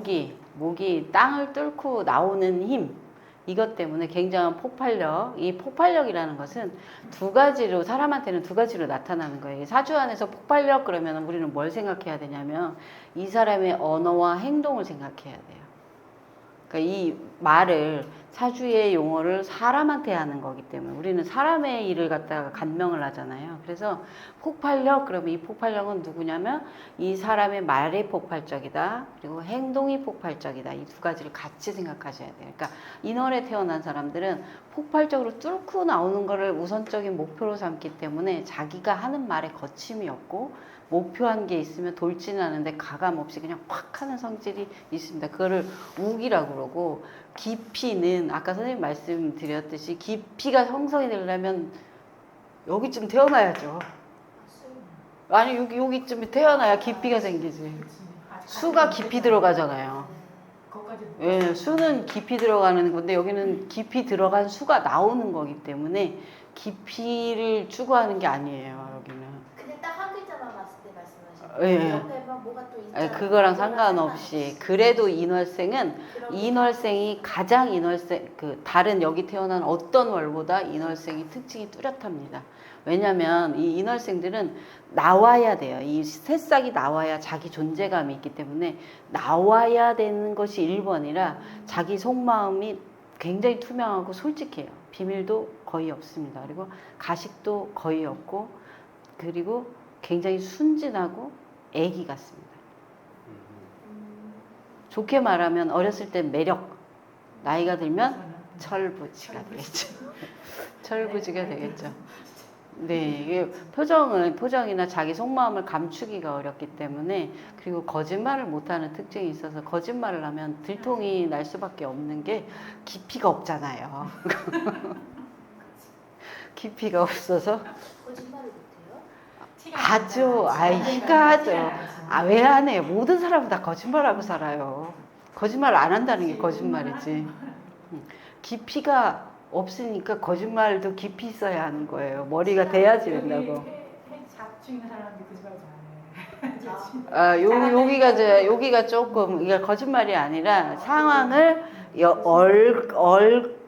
목이 목이 땅을 뚫고 나오는 힘 이것 때문에 굉장한 폭발력. 이 폭발력이라는 것은 두 가지로 사람한테는 두 가지로 나타나는 거예요. 사주 안에서 폭발력 그러면 우리는 뭘 생각해야 되냐면 이 사람의 언어와 행동을 생각해야 돼요 그러니까 이 말을 사주의 용어를 사람한테 하는 거기 때문에 우리는 사람의 일을 갖다가 간명을 하잖아요. 그래서 폭발력 그러면 이 폭발력은 누구냐면 이 사람의 말이 폭발적이다. 그리고 행동이 폭발적이다. 이 두 가지를 같이 생각하셔야 돼요. 그러니까 인월에 태어난 사람들은 폭발적으로 뚫고 나오는 거를 우선적인 목표로 삼기 때문에 자기가 하는 말에 거침이 없고 목표한 게 있으면 돌진하는데 가감 없이 그냥 팍 하는 성질이 있습니다. 그거를 우기라고 그러고 깊이는 아까 선생님 말씀드렸듯이 깊이가 형성이 되려면 여기쯤 태어나야죠. 아니 여기 여기쯤 태어나야 깊이가 생기지. 수가 깊이 들어가잖아요. 예, 수는 깊이 들어가는 건데 여기는 깊이 들어간 수가 나오는 거기 때문에 깊이를 추구하는 게 아니에요. 여기는. 근데 딱 한 글자만 봤을 때 말씀하신 예. 거예요. 옆에 막 뭐가 또 예. 그거랑 상관없이 그래도 인월생은 그런 인월생이 가장 인월생 그 다른 여기 태어난 어떤 월보다 인월생이 특징이 뚜렷합니다. 왜냐하면 이 인월생들은 나와야 돼요. 이 새싹이 나와야 자기 존재감이 있기 때문에 나와야 되는 것이 1번이라 자기 속마음이 굉장히 투명하고 솔직해요. 비밀도 거의 없습니다. 그리고 가식도 거의 없고 그리고 굉장히 순진하고 애기 같습니다. 음, 좋게 말하면 어렸을 때 매력, 나이가 들면 철부지가 되겠죠. 철부지가 되겠죠. 네, 이게 표정은 표정이나 자기 속마음을 감추기가 어렵기 때문에 그리고 거짓말을 못하는 특징이 있어서 거짓말을 하면 들통이 날 수밖에 없는 게 깊이가 없잖아요. 깊이가 없어서 아주 나잖아요. 아이가 하죠. 아 왜 안 해? 모든 사람은 다 거짓말하고 살아요. 거짓말 안 한다는 게 거짓말이지. 음. 깊이가 없으니까 거짓말도 깊이 있어야 하는 거예요. 머리가 돼야지 된다고. 거짓말 잘해. 아, 요, 여기가 저, 여기가 조금 이게 거짓말이 아니라 상황을 여- 얼,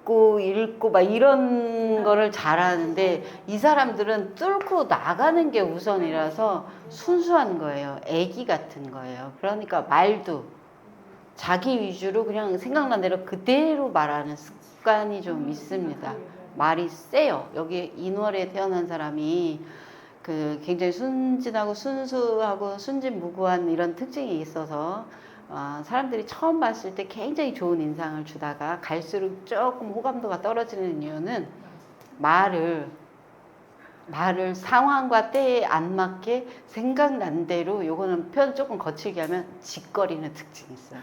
얽고 읽고 막 이런 거를 잘하는데 이 사람들은 뚫고 나가는 게 우선이라서 순수한 거예요. 애기 같은 거예요. 그러니까 말도 자기 위주로 그냥 생각난 대로 그대로 말하는 습관이 좀 있습니다. 말이 세요. 여기 인월에 태어난 사람이 그 굉장히 순진하고 순수하고 순진무구한 이런 특징이 있어서 어, 사람들이 처음 봤을 때 굉장히 좋은 인상을 주다가 갈수록 조금 호감도가 떨어지는 이유는 말을 말을 상황과 때에 안 맞게 생각난 대로 요거는 표현 조금 거칠게 하면 짓거리는 특징이 있어요.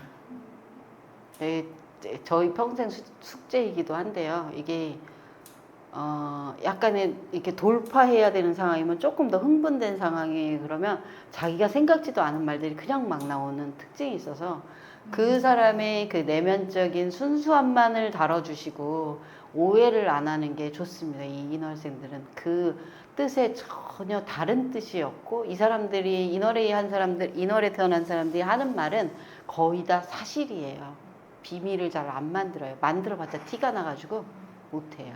예, 저희 평생 수- 숙제이기도 한데요. 이게 어, 약간의 이렇게 돌파해야 되는 상황이면 조금 더 흥분된 상황이 그러면 자기가 생각지도 않은 말들이 그냥 막 나오는 특징이 있어서 그 사람의 그 내면적인 순수함만을 다뤄주시고 오해를 안 하는 게 좋습니다. 이 인월생들은 그 뜻에 전혀 다른 뜻이었고 이 사람들이 인월에 한 사람들 인월에 태어난 사람들이 하는 말은 거의 다 사실이에요. 비밀을 잘 안 만들어요. 만들어봤자 티가 나가지고 못해요.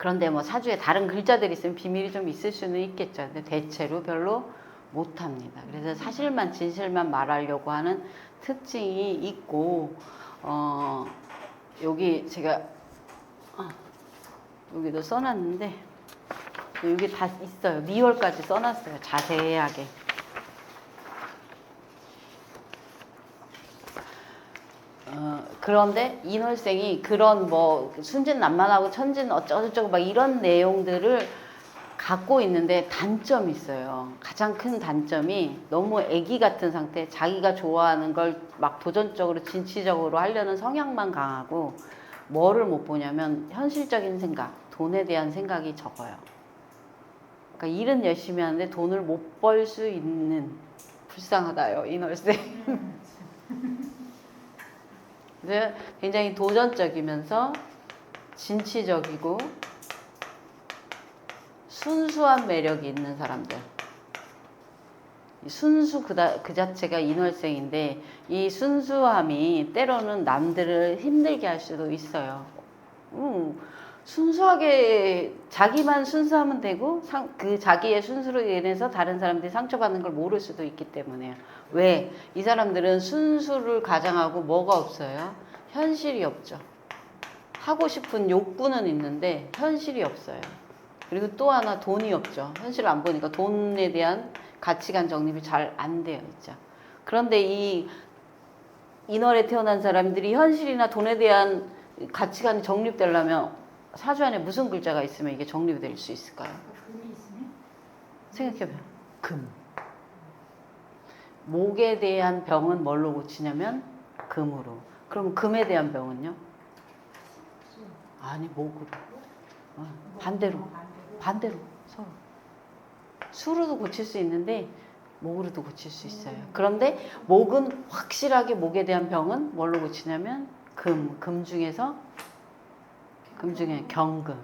그런데 뭐 사주에 다른 글자들이 있으면 비밀이 좀 있을 수는 있겠죠. 근데 대체로 별로 못합니다. 그래서 사실만 진실만 말하려고 하는 특징이 있고 어 여기 제가 어, 여기도 써놨는데 여기 다 있어요. 미월까지 써놨어요. 자세하게. 그런데 인월생이 그런 뭐 순진 난만하고 천진 어쩌고저쩌고 막 이런 내용들을 갖고 있는데 단점이 있어요. 가장 큰 단점이 너무 애기 같은 상태, 자기가 좋아하는 걸 막 도전적으로 진취적으로 하려는 성향만 강하고 뭐를 못 보냐면 현실적인 생각, 돈에 대한 생각이 적어요. 그러니까 일은 열심히 하는데 돈을 못 벌 수 있는 불쌍하다요, 인월생. 굉장히 도전적이면서 진취적이고 순수한 매력이 있는 사람들. 이 순수 그다, 그 자체가 인월생인데 이 순수함이 때로는 남들을 힘들게 할 수도 있어요. 음, 순수하게 자기만 순수하면 되고 상, 그 자기의 순수로 인해서 다른 사람들이 상처받는 걸 모를 수도 있기 때문에요. 왜? 이 사람들은 순수를 가장하고 뭐가 없어요? 현실이 없죠. 하고 싶은 욕구는 있는데 현실이 없어요. 그리고 또 하나 돈이 없죠. 현실을 안 보니까 돈에 대한 가치관 정립이 잘 안 되어 있죠. 그런데 이 인월에 태어난 사람들이 현실이나 돈에 대한 가치관이 정립되려면 사주 안에 무슨 글자가 있으면 이게 정립이 될 수 있을까요? 금이 있으면 생각해봐요. 금. 목에 대한 병은 뭘로 고치냐면 금으로. 그럼 금에 대한 병은요? 아니 목으로. 어, 반대로. 반대로 서로. 수로도 고칠 수 있는데 목으로도 고칠 수 있어요. 그런데 목은 확실하게 목에 대한 병은 뭘로 고치냐면 금. 금 중에서 금 중에 경금.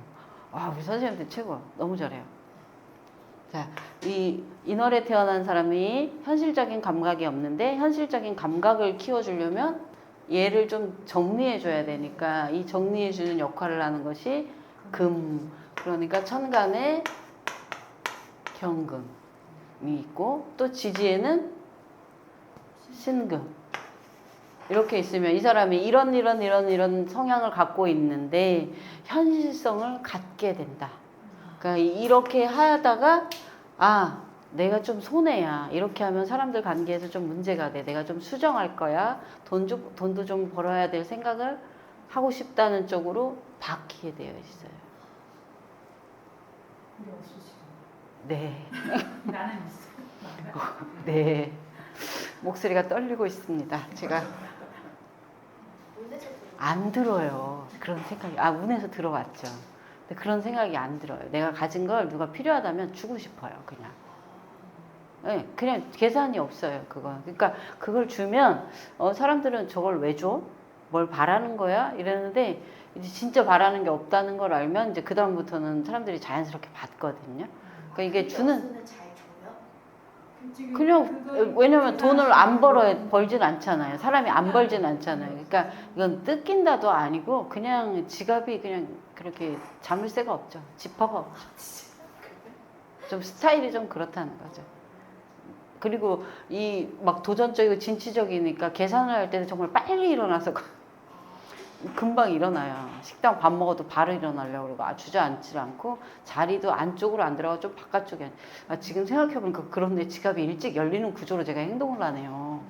아 우리 선생님들 최고. 너무 잘해요. 자, 이 인월에 태어난 사람이 현실적인 감각이 없는데 현실적인 감각을 키워주려면 얘를 좀 정리해줘야 되니까 이 정리해주는 역할을 하는 것이 금. 그러니까 천간에 경금이 있고 또 지지에는 신금. 이렇게 있으면 이 사람이 이런 이런 이런 이런 성향을 갖고 있는데 현실성을 갖게 된다. 그러니까 이렇게 하다가 아 내가 좀 손해야. 이렇게 하면 사람들 관계에서 좀 문제가 돼. 내가 좀 수정할 거야. 돈 좀, 돈도 좀 벌어야 될 생각을 하고 싶다는 쪽으로 바뀌게 되어 있어요. 네, 나는 있어. 네. 목소리가 떨리고 있습니다. 제가. 안 들어요. 그런 생각이. 아 운에서 들어왔죠 근데 그런 생각이 안 들어요 내가 가진 걸 누가 필요하다면 주고 싶어요 그냥 네, 그냥 계산이 없어요, 그건. 그러니까 그걸 주면 어, 사람들은 저걸 왜 줘? 뭘 바라는 거야? 이러는데 이제 진짜 바라는 게 없다는 걸 알면 이제 그 다음부터는 사람들이 자연스럽게 받거든요. 그러니까 이게 주는 그냥 왜냐면 돈을 안 벌어 벌진 않잖아요. 사람이 안 벌진 않잖아요. 그러니까 이건 뜯긴다도 아니고 그냥 지갑이 그냥 그렇게 자물쇠가 없죠. 지퍼가 없죠. 좀 스타일이 좀 그렇다는 거죠. 그리고 이 막 도전적이고 진취적이니까 계산을 할 때는 정말 빨리 일어나서 금방 일어나요. 식당 밥 먹어도 바로 일어나려고 그러고 아, 주저앉지 않고 자리도 안쪽으로 안 들어가 좀 바깥쪽에 앉- 아, 지금 생각해보니까 그런데 지갑이 일찍 열리는 구조로 제가 행동을 하네요.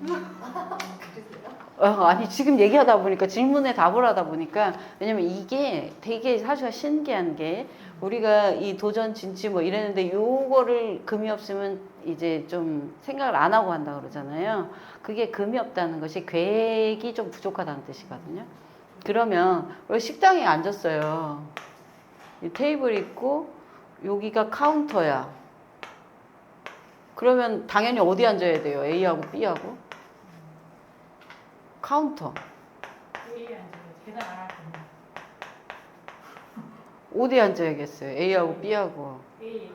어, 아니 지금 얘기하다 보니까 질문에 답을 하다 보니까 왜냐면 이게 되게 사실 신기한 게 우리가 이 도전 진취 뭐 이랬는데 요거를 금이 없으면 이제 좀 생각을 안 하고 한다 그러잖아요. 그게 금이 없다는 것이 계획이 좀 부족하다는 뜻이거든요. 그러면 우리 식당에 앉았어요. 이 테이블 있고 여기가 카운터야. 그러면 당연히 어디 앉아야 돼요? A하고 B하고? 카운터. 어디 앉아야겠어요? A하고 B하고. A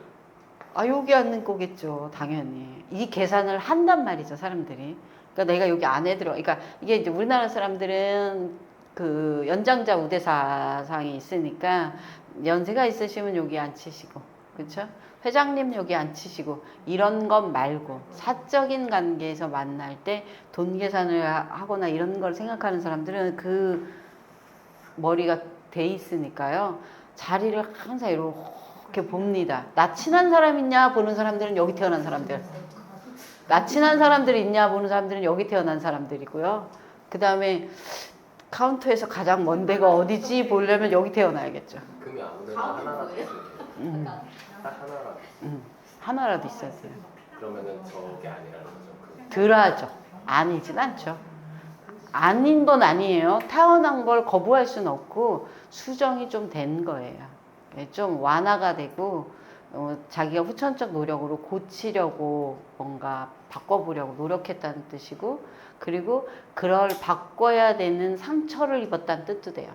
아, 여기 앉는 거겠죠. 당연히. 이 계산을 한단 말이죠, 사람들이. 그러니까 내가 여기 안에 들어. 그러니까 이게 이제 우리나라 사람들은 그 연장자 우대사상이 있으니까 연세가 있으시면 여기 앉히시고. 그렇죠? 회장님 여기 앉히시고 이런 것 말고 사적인 관계에서 만날 때 돈 계산을 하- 하거나 이런 걸 생각하는 사람들은 그 머리가 돼 있으니까요. 자리를 항상 이렇게 봅니다. 나 친한 사람 있냐 보는 사람들은 여기 태어난 사람들. 나 친한 사람들 있냐 보는 사람들은 여기 태어난 사람들이고요. 그 다음에 카운터에서 가장 먼 데가 어디지 보려면 여기 태어나야겠죠. 금이 아무데나 가운데 하나라도? 있어요. 음, 딱 하나라도. 음. 하나라도 있어야 돼요. 그러면은 저게 아니라는 거죠. 그 덜하죠. 아니진 않죠. 아닌 건 아니에요. 태어난 걸 거부할 수는 없고 수정이 좀 된 거예요. 예, 좀 완화가 되고 어, 자기가 후천적 노력으로 고치려고 뭔가 바꿔보려고 노력했다는 뜻이고 그리고 그걸 바꿔야 되는 상처를 입었다는 뜻도 돼요.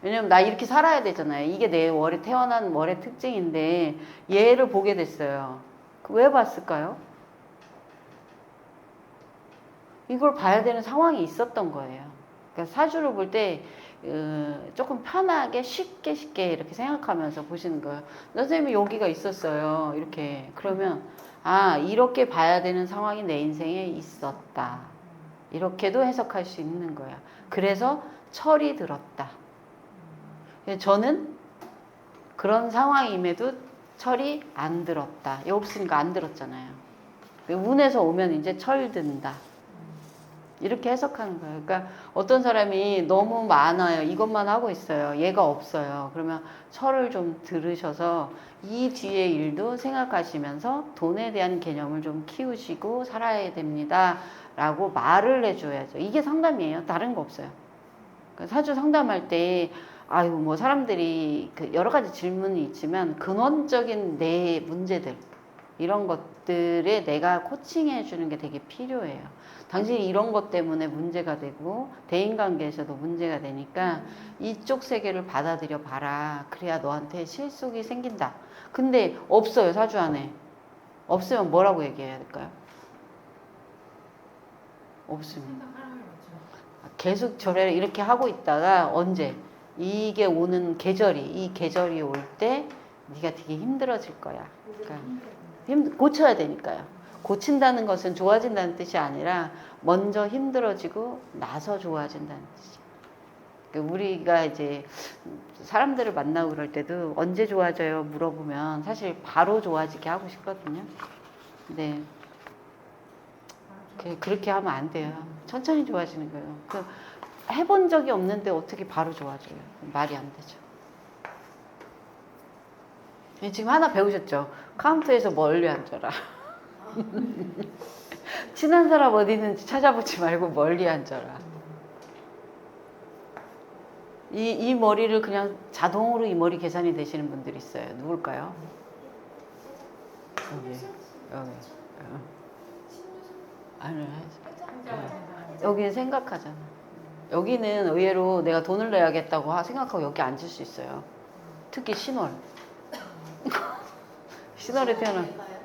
왜냐면 나 이렇게 살아야 되잖아요. 이게 내 월에 태어난 월의 특징인데 얘를 보게 됐어요. 그왜 봤을까요? 이걸 봐야 되는 상황이 있었던 거예요. 그러니까 사주를 볼때 어, 조금 편하게 쉽게 쉽게 이렇게 생각하면서 보시는 거예요. 선생님이 여기가 있었어요. 이렇게 그러면 아 이렇게 봐야 되는 상황이 내 인생에 있었다. 이렇게도 해석할 수 있는 거야. 그래서 철이 들었다. 저는 그런 상황임에도 철이 안 들었다. 없으니까 안 들었잖아요. 운에서 오면 이제 철 든다. 이렇게 해석하는 거예요. 그러니까 어떤 사람이 너무 많아요. 이것만 하고 있어요. 얘가 없어요. 그러면 철을 좀 들으셔서 이 뒤의 일도 생각하시면서 돈에 대한 개념을 좀 키우시고 살아야 됩니다. 라고 말을 해줘야죠. 이게 상담이에요. 다른 거 없어요. 그러니까 사주 상담할 때 아유 뭐 사람들이 그 여러 가지 질문이 있지만 근원적인 내 문제들 이런 것들에 내가 코칭해 주는 게 되게 필요해요. 당신이 이런 것 때문에 문제가 되고 대인관계에서도 문제가 되니까 이쪽 세계를 받아들여 봐라. 그래야 너한테 실속이 생긴다. 근데 없어요 사주 안에. 없으면 뭐라고 얘기해야 될까요? 없으면. 생각하는 거죠. 계속 저래 이렇게 하고 있다가 언제 이게 오는 계절이 이 계절이 올 때 네가 되게 힘들어질 거야. 그러니까 힘 고쳐야 되니까요. 고친다는 것은 좋아진다는 뜻이 아니라 먼저 힘들어지고 나서 좋아진다는 뜻이에요. 그러니까 우리가 이제 사람들을 만나고 그럴 때도 언제 좋아져요 물어보면 사실 바로 좋아지게 하고 싶거든요. 그- 그렇게 하면 안 돼요. 천천히 좋아지는 거예요. 그 해본 적이 없는데 어떻게 바로 좋아져요? 말이 안 되죠. 예, 지금 하나 배우셨죠? 카운터에서 멀리 앉아라. 친한 사람 어디 있는지 찾아보지 말고 멀리 앉아라. 이, 이 머리를 그냥 자동으로 이 머리 계산이 되시는 분들이 있어요. 누굴까요? 여기, 여기. 어. 아니, 여기는 생각하잖아. 여기는 의외로 내가 돈을 내야겠다고 하- 생각하고 여기 앉을 수 있어요. 특히 신월. 신월에 태어난.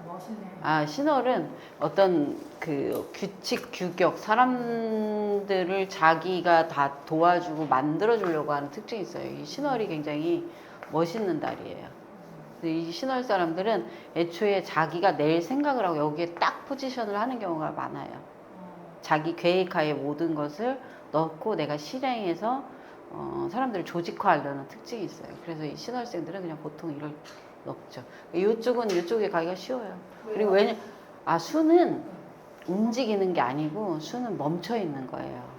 아, 신월은 어떤 그 규칙, 규격, 사람들을 자기가 다 도와주고 만들어주려고 하는 특징이 있어요. 이 신월이 굉장히 멋있는 달이에요. 이 신월 사람들은 애초에 자기가 낼 생각을 하고 여기에 딱 포지션을 하는 경우가 많아요. 자기 계획하에 모든 것을 넣고 내가 실행해서 어, 사람들을 조직화하려는 특징이 있어요. 그래서 이 신월생들은 그냥 보통 이럴 없죠. 이쪽은 이쪽에 가기가 쉬워요. 그리고 왜냐 아 수는 움직이는 게 아니고 수는 멈춰 있는 거예요.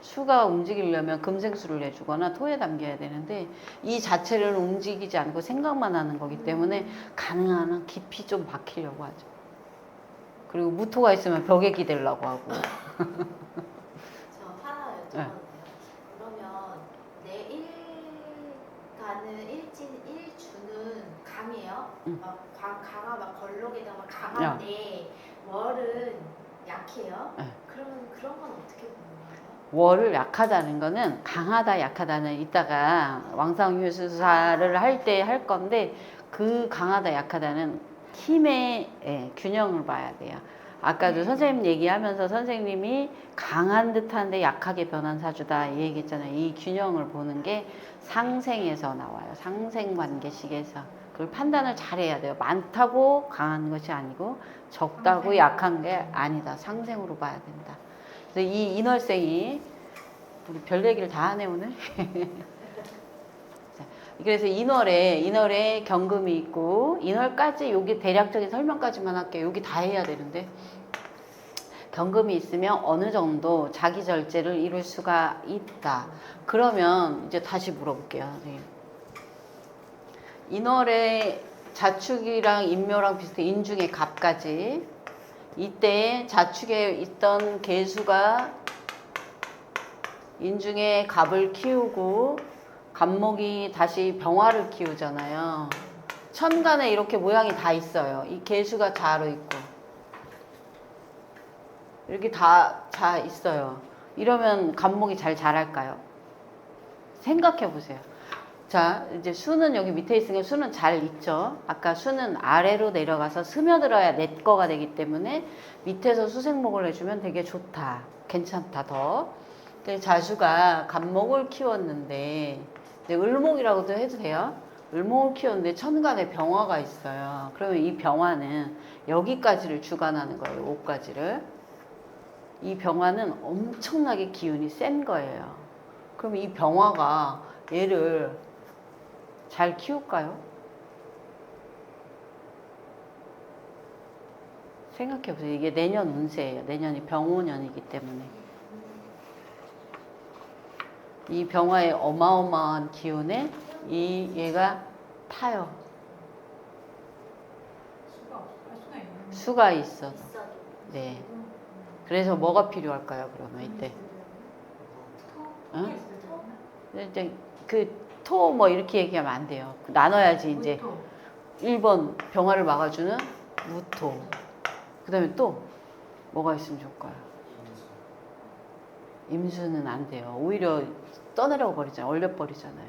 수가 움직이려면 금생수를 내주거나 토에 담겨야 되는데 이 자체를 움직이지 않고 생각만 하는 거기 때문에 가능한 한 깊이 좀 박히려고 하죠. 그리고 무토가 있으면 벽에 기대려고 하고 저 하나 여쭤봐도 네. 돼요? 그러면 내 일가는 일진 일주는 강해요? 응. 막 강, 강하 막 걸록에다가 막 야. 강한데 월은 약해요? 네. 그러면 그런 건 어떻게 보는 거예요? 월을 약하다는 거는 강하다 약하다는 이따가 왕상유수사를 할 때 할 건데 그 강하다 약하다는 힘의 예, 균형을 봐야 돼요. 아까도 선생님 얘기하면서 선생님이 강한 듯한데 약하게 변한 사주다 이 얘기했잖아요. 이 균형을 보는 게 상생에서 나와요. 상생 관계식에서 그걸 판단을 잘해야 돼요. 많다고 강한 것이 아니고 적다고 상생. 약한 게 아니다. 상생으로 봐야 된다. 그래서 이 인월생이 우리 별 얘기를 다 하네 오늘. 자, 그래서 인월에 인월에 경금이 있고 인월까지 여기 대략적인 설명까지만 할게요. 여기 다 해야 되는데 경금이 있으면 어느 정도 자기 절제를 이룰 수가 있다. 그러면 이제 다시 물어볼게요, 선생님. 인월에 자축이랑 인묘랑 비슷해 인중의 갑까지 이때 자축에 있던 개수가 인중에 갑을 키우고 갑목이 다시 병화를 키우잖아요. 천간에 이렇게 모양이 다 있어요. 이 개수가 자로 있고 이렇게 다 자 있어요. 이러면 갑목이 잘 자랄까요? 생각해 보세요. 자, 이제 수는 여기 밑에 있으니까 수는 잘 있죠. 아까 수는 아래로 내려가서 스며들어야 내 거가 되기 때문에 밑에서 수생목을 해주면 되게 좋다. 괜찮다, 더. 자수가 간목을 키웠는데, 을목이라고도 해도 돼요. 을목을 키웠는데 천간에 병화가 있어요. 그러면 이 병화는 여기까지를 주관하는 거예요. 5까지를. 이 병화는 엄청나게 기운이 센 거예요. 그럼 이 병화가 얘를 잘 키울까요? 생각해 보세요. 이게 내년 운세예요. 내년이 병오년이기 때문에. 이 병화의 어마어마한 기운에 이 얘가 타요. 수가 있어. 네. 그래서 뭐가 필요할까요? 그러면 이때. 토? 응? 이제 그 토 뭐 이렇게 얘기하면 안 돼요. 나눠야지 이제 토. 1번 병화를 막아주는 무토. 그 다음에 또 뭐가 있으면 좋을까요? 임수는 안 돼요. 오히려 떠내려 버리잖아요. 얼려 버리잖아요.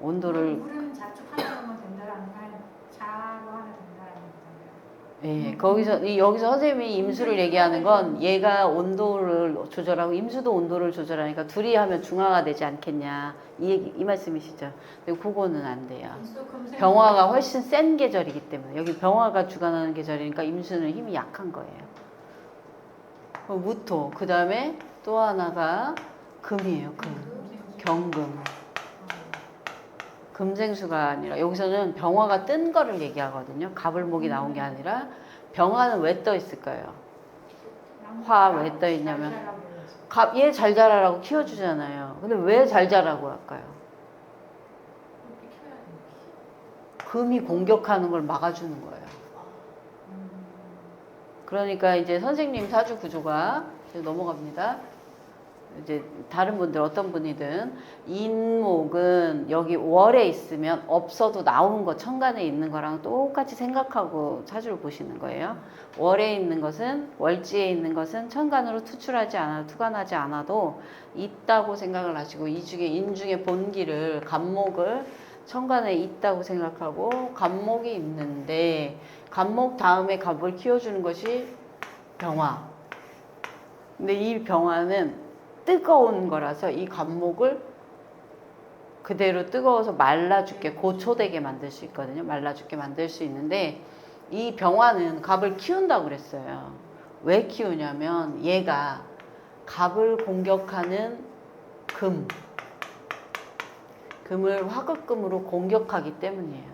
온도를 물은 자축 하나 하면 된다라는 거 아니에요? 자로 하나 된다라는 거잖아요. 예, 거기서 이 여기서 선생님이 임수를 얘기하는 건 얘가 온도를 조절하고 임수도 온도를 조절하니까 둘이 하면 중화가 되지 않겠냐 이 얘기 이 말씀이시죠. 근데 그거는 안 돼요. 병화가 훨씬 센 계절이기 때문에 여기 병화가 주관하는 계절이니까 임수는 힘이 약한 거예요. 어, 무토 그 다음에 또 하나가 금이에요. 금 경금 금생수가 아니라 여기서는 병화가 뜬 거를 얘기하거든요. 가불목이 나온 게 아니라 병화는 왜 떠 있을까요? 화 왜 떠 있냐면 갑 얘 잘 자라라고 키워주잖아요. 근데 왜 잘 자라고 할까요? 금이 공격하는 걸 막아주는 거예요. 그러니까 이제 선생님 사주 구조가 넘어갑니다. 이제 다른 분들 어떤 분이든 인목은 여기 월에 있으면 없어도 나오는 거 천간에 있는 거랑 똑같이 생각하고 사주를 보시는 거예요. 월에 있는 것은 월지에 있는 것은 천간으로 투출하지 않아 투관하지 않아도 있다고 생각을 하시고 이 중에 인 중에 본기를 간목을 천간에 있다고 생각하고 간목이 있는데 간목 다음에 갑을 키워주는 것이 병화. 근데 이 병화는 뜨거운 거라서 이 간목을 그대로 뜨거워서 말라 죽게 고초되게 만들 수 있거든요. 말라 죽게 만들 수 있는데 이 병화는 갑을 키운다고 그랬어요. 왜 키우냐면 얘가 갑을 공격하는 금 금을 화극금으로 공격하기 때문이에요.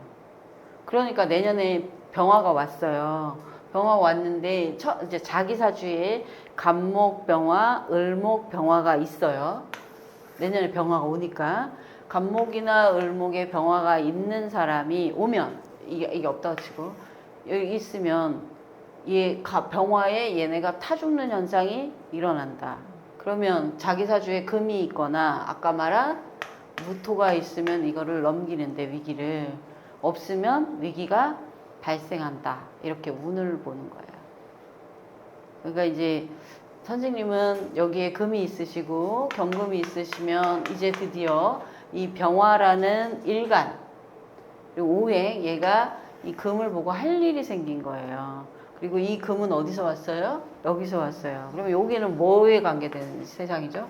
그러니까 내년에 병화가 왔어요. 병화 왔는데 처, 이제 자기 사주에 간목 병화, 을목 병화가 있어요. 내년에 병화가 오니까 간목이나 을목에 병화가 있는 사람이 오면 이게, 이게 없다고 치고 여기 있으면 얘 가- 병화에 얘네가 타 죽는 현상이 일어난다. 그러면 자기 사주에 금이 있거나 아까 말한 무토가 있으면 이거를 넘기는데 위기를 없으면 위기가 발생한다. 이렇게 운을 보는 거예요. 그러니까 이제 선생님은 여기에 금이 있으시고 경금이 있으시면 이제 드디어 이 병화라는 일간 그리고 오행 얘가 이 금을 보고 할 일이 생긴 거예요. 그리고 이 금은 어디서 왔어요? 여기서 왔어요. 그러면 여기는 뭐에 관계된 세상이죠?